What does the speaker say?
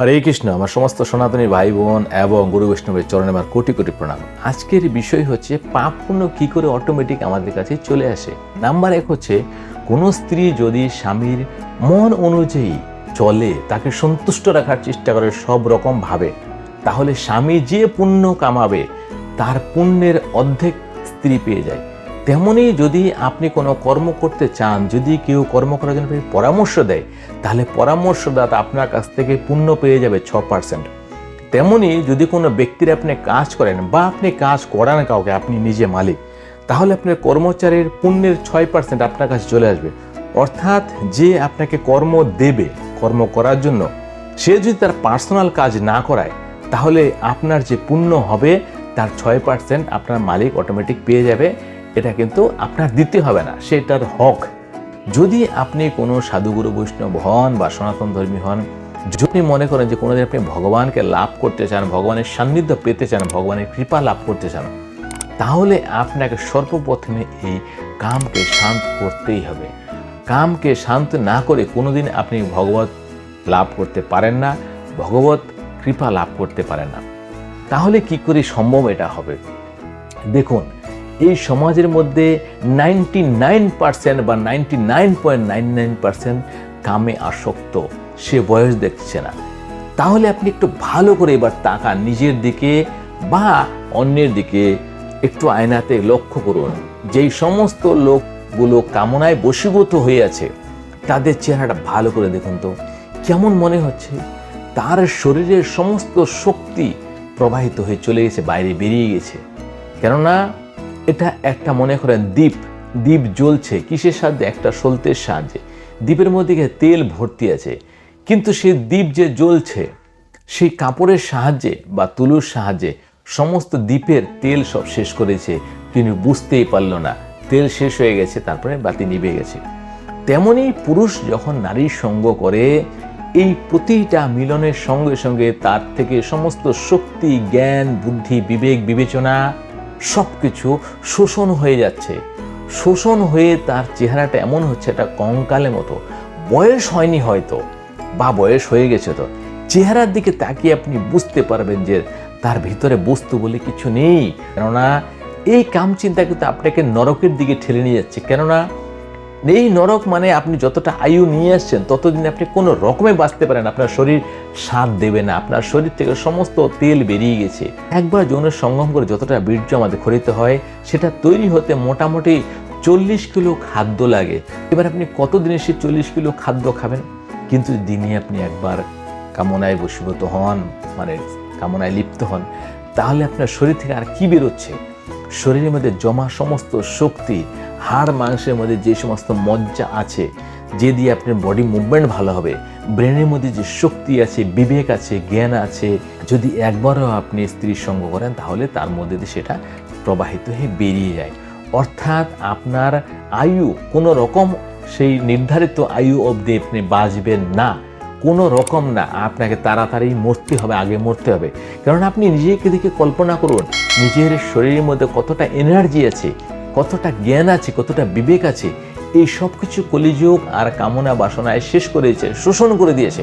হরে কৃষ্ণ, আমার সমস্ত সনাতনী ভাই বোন এবং গুরু বৈষ্ণবের চরণে আমার কোটি কোটি প্রণাম। আজকের বিষয় হচ্ছে, পাপ পুণ্য কী করে অটোমেটিক আমাদের কাছে চলে আসে? নাম্বার এক হচ্ছে, কোনো স্ত্রী যদি স্বামীর মন অনুযায়ী চলে, তাকে সন্তুষ্ট রাখার চেষ্টা করে সব রকম ভাবে, তাহলে স্বামী যে পুণ্য কামাবে, তার পুণ্যের অর্ধেক স্ত্রী পেয়ে যায়। তেমনি যদি আপনি কোনো কর্ম করতে চান, যদি কেউ কর্ম করার জন্য পরামর্শ দেয়, তাহলে পরামর্শদাতা আপনার কাছ থেকে পুণ্য পেয়ে যাবে ছ পার্সেন্ট তেমনি যদি কোনো ব্যক্তির আপনি কাজ করেন বা আপনি কাজ করান কাউকে, আপনি নিজে মালিক, তাহলে আপনার কর্মচারীর পুণ্যের ছয় পার্সেন্ট আপনার কাছে চলে আসবে। অর্থাৎ যে আপনাকে কর্ম দেবে, কর্ম করার জন্য, সে যদি তার পার্সোনাল কাজ না করায়, তাহলে আপনার যে পুণ্য হবে, তার ছয় পার্সেন্ট আপনার মালিক অটোমেটিক পেয়ে যাবে। এটা কিন্তু আপনার দিতে হবে না, সেটার হক। যদি আপনি কোনো সাধুগুরু, বৈষ্ণব হন বা সনাতন ধর্মী হন, যদি মনে করেন যে কোনোদিন আপনি ভগবানকে লাভ করতে চান, ভগবানের সান্নিধ্য পেতে চান, ভগবানের কৃপা লাভ করতে চান, তাহলে আপনাকে সর্বপ্রথমে এই কামকে শান্ত করতেই হবে। কামকে শান্ত না করে কোনোদিন আপনি ভগবত লাভ করতে পারেন না, ভগবত কৃপা লাভ করতে পারেন না। তাহলে কি করে সম্ভব এটা হবে? দেখুন এই সমাজের মধ্যে নাইনটি নাইন পার্সেন্ট বা ninety nine point nine nine percent কামে আসক্ত। সে বয়স দেখছে না। তাহলে আপনি একটু ভালো করে এবার তাকান নিজের দিকে বা অন্যের দিকে। একটু আয়নাতে লক্ষ্য করুন। যেই সমস্ত লোকগুলো কামনায় বশীভূত হয়ে আছে, তাদের চেহারাটা ভালো করে দেখুন তো। কেমন মনে হচ্ছে? তার শরীরের সমস্ত শক্তি প্রবাহিত হয়ে চলে গেছে, বাইরে বেরিয়ে গেছে। কেননা এটা একটা মনে করেন দ্বীপ দ্বীপ জ্বলছে, কিসের সাহায্যে? একটা সলতের সাহায্যে। দ্বীপের মধ্যে তেল ভর্তি আছে। কিন্তু সেই দ্বীপ যে জ্বলছে, সেই কাপড়ের সাহায্যে বা তুলোর সাহায্যে সমস্ত দ্বীপের তেল সব শেষ করেছে। তিনি বুঝতেই পারল না। তেল শেষ হয়ে গেছে, তারপরে বাতি নিভে গেছে। তেমনি পুরুষ যখন নারীর সঙ্গ করে, এই প্রতিটা মিলনের সঙ্গে সঙ্গে তার থেকে সমস্ত শক্তি, জ্ঞান, বুদ্ধি, বিবেক, বিবেচনা সব কিছু শোষণ হয়ে যাচ্ছে। শোষণ হয়ে তার চেহারাটা এমন হচ্ছে একটা কঙ্কালের মতো। বয়স হয়নি হয়তো, বা বয়স হয়ে গেছে তো। চেহারার দিকে তাকিয়ে আপনি বুঝতে পারবেন যে তার ভিতরে বস্তু বলে কিছু নেই। কেননা, এই কাম চিন্তা কিন্তু আপনাকে নরকের দিকে ঠেলে নিয়ে যাচ্ছে। কেননা এই নরক মানে আপনি যতটা আয়ু নিয়ে আসছেন, ততদিন আপনি কোনো রকমে বাঁচতে পারেন। আপনার শরীর সাথ দেবে না। আপনার শরীর থেকে সমস্ত তেল বেরিয়ে গেছে। একবার যৌনের সঙ্গম করে যতটা বীর্য আমাদের খরিতে হয়, সেটা তৈরি হতে মোটামুটি চল্লিশ কিলো খাদ্য লাগে। এবার আপনি কত দিনে সে চল্লিশ কিলো খাদ্য খাবেন? কিন্তু দিনে আপনি একবার কামনায় বশীভূত হন মানে কামনায় লিপ্ত হন, তাহলে আপনার শরীর থেকে আর কি বেরোচ্ছে? শরীরের মধ্যে জমা সমস্ত শক্তি, হাড়, মাংসের মধ্যে যে সমস্ত মজ্জা আছে, যে দিয়ে আপনার বডি মুভমেন্ট ভালো হবে ব্রেনের মধ্যে যে শক্তি আছে, বিবেক আছে, জ্ঞান আছে, যদি একবারও আপনি স্ত্রীর সঙ্গ করেন, তাহলে তার মধ্যে সেটা প্রবাহিত হয়ে বেরিয়ে যায়। অর্থাৎ আপনার আয়ু কোনো রকম সেই নির্ধারিত আয়ু অবধি আপনি বাঁচবেন না। কোনো রকম না, আপনাকে তাড়াতাড়ি মরতে হবে, আগে মরতে হবে। কারণ আপনি নিজেকে দিকে কল্পনা করুন, নিজের শরীরের মধ্যে কতটা এনার্জি আছে, কতটা জ্ঞান আছে, কতটা বিবেক আছে, এই সব কিছু কলিযুগ আর কামনা বাসনায় শেষ করেছে শোষণ করে দিয়েছে।